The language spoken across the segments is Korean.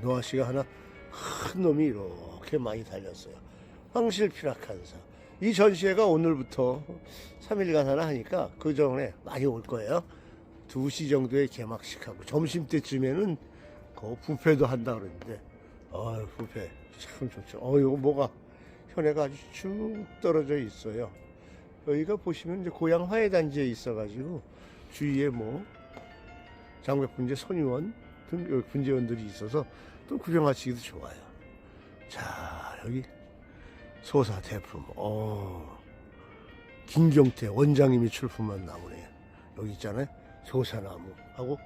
노아 씨가 하나 큰 놈이 이렇게 많이 달렸어요. 황실 피라칸사. 이 전시회가 오늘부터 3일간 하나 하니까 그 전에 많이 올 거예요. 2시 정도에 개막식하고 점심 때쯤에는 그 부페도 한다 그러는데 아 부페 참 좋죠. 어 이거 뭐가 현해가 아주 쭉 떨어져 있어요. 여기가 보시면 이제 고향 화해단지에 있어가지고 주위에 뭐 장백분제 선의원 등 여기 분재원들이 있어서 또 구경하시기도 좋아요. 자 여기 소사 대품 어 김경태 원장님이 출품한 나무네요. 여기 있잖아요. 소사나무 하고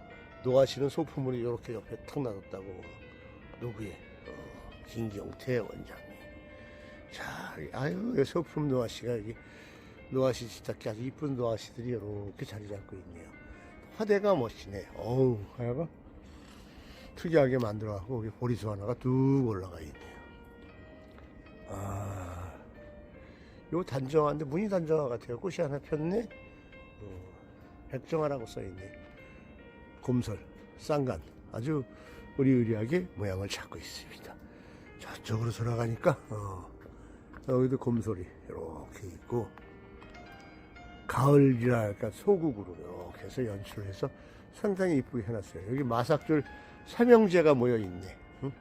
노하시는 소품물이 이렇게 옆에 탁 놔뒀다고 누구의 어, 김경태 원장님. 자 아유 이 소품 노하시가 여기 노하시 지탁기 아주 이쁜 노하시들이 이렇게 자리 잡고 있네요. 화대가 멋지네. 어우 하여가 특이하게 만들어갖고 여기 보리수 하나가 뚝 올라가 있네요. 아, 요 단정한데 문이 단정화 같아요. 꽃이 하나 폈네. 어, 백정화라고 써있네. 곰설, 쌍간 아주 의리의리하게 모양을 찾고 있습니다. 저쪽으로 돌아가니까 어, 여기도 곰솔이 이렇게 있고 가을이랄까 소국으로 이렇게 해서 연출을 해서 상당히 이쁘게 해놨어요. 여기 마삭줄 삼형제가 모여 있네. 응?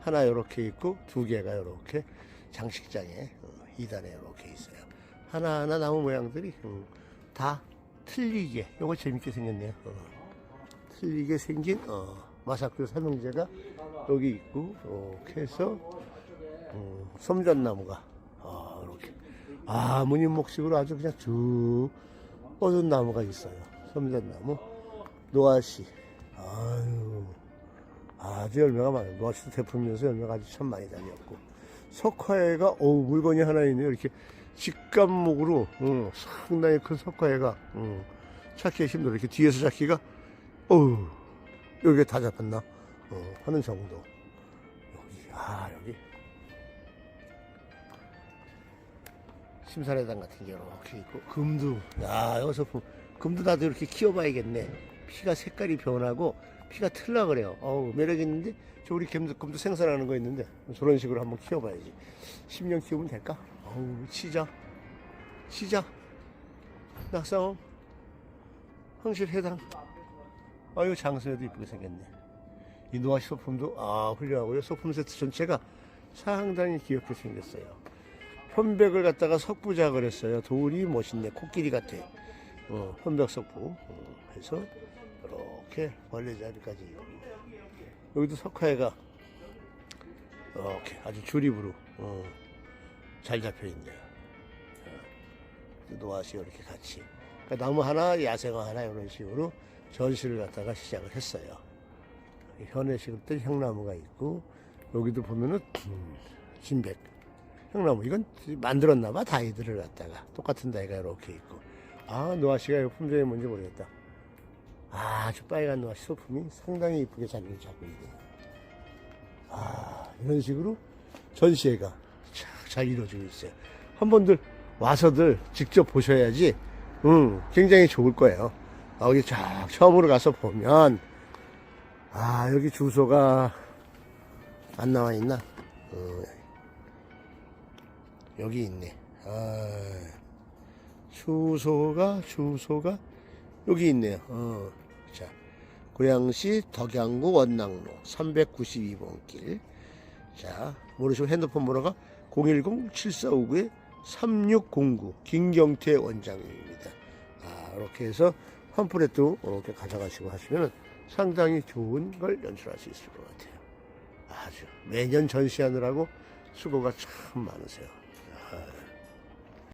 하나 이렇게 있고 두 개가 이렇게 장식장에 어, 2단에 이렇게 있어요. 하나하나 나무 모양들이 음, 다 틀리게 요거 재밌게 생겼네요. 어. 틀리게 생긴 어, 마삭줄 삼형제가 여기 있고 이렇게 해서 음, 섬전나무가 아, 이렇게 아 무늬 목식으로 아주 그냥 쭉 뻗은 나무가 있어요. 섬전나무 노아씨 아유 아주 열매가 많아요. 노아씨도 대품이면서 열매가 아주 참 많이 달렸고 석화애가 어우 물건이 하나 있네요. 이렇게 직감목으로 응, 상당히 큰 석화애가 응, 찾기 힘들어. 이렇게 뒤에서 찾기가 어우 여기에 다 잡혔나 어, 하는 정도. 여기 아 여기 심사래당 같은 게 이렇게 있고 금두 야 여기서 보- 금두 나도 이렇게 키워봐야겠네 피가 색깔이 변하고 피가 틀라 그래요. 어우 매력 있는데 저 우리 금두, 금두 생산하는 거 있는데 저런 식으로 한번 키워봐야지. 10년 키우면 될까? 어우 치자. 치자. 낙상어 황실 해당. 아유 장소에도 이쁘게 생겼네. 이 노아시 소품도 아 훌륭하고요. 소품 세트 전체가 상당히 귀엽게 생겼어요. 편백을 갖다가 석부작을 했어요. 돌이 멋있네. 코끼리 같아. 어, 편백 석부. 어, 해서 이렇게 벌레 자리까지. 여기도 석화애가 이렇게 아주 조립으로 어, 잘 잡혀 있네요. 어, 노아시가 이렇게 같이. 그러니까 나무 하나, 야생화 하나 이런 식으로 전시를 갖다가 시작을 했어요. 현에 지금 뜰 향나무가 있고 여기도 보면은 음, 진백 향나무 이건 만들었나 봐 다이들을 갖다가 똑같은 다이가 이렇게 있고 아 노아씨가 이 품종이 뭔지 모르겠다 아주 빨간 노아씨 소품이 상당히 이쁘게 자리를 잡고 있고 아 이런 식으로 전시회가 잘, 잘 이루어지고 있어요. 한 번들 와서들 직접 보셔야지 음 굉장히 좋을 거예요. 아, 여기 쫙 처음으로 가서 보면 아 여기 주소가 안 나와 있나? 어, 여기 있네. 아, 주소가 주소가 여기 있네요. 어, 자, 고양시 덕양구 원낭로 392번 길. 자, 모르시고 핸드폰 번호가 010-7459-3609 김경태 원장님입니다. 아, 이렇게 해서 팜플렛도 이렇게 가져가시고 하시면 상당히 좋은 걸 연출할 수 있을 것 같아요. 아주 매년 전시하느라고 수고가 참 많으세요. 아,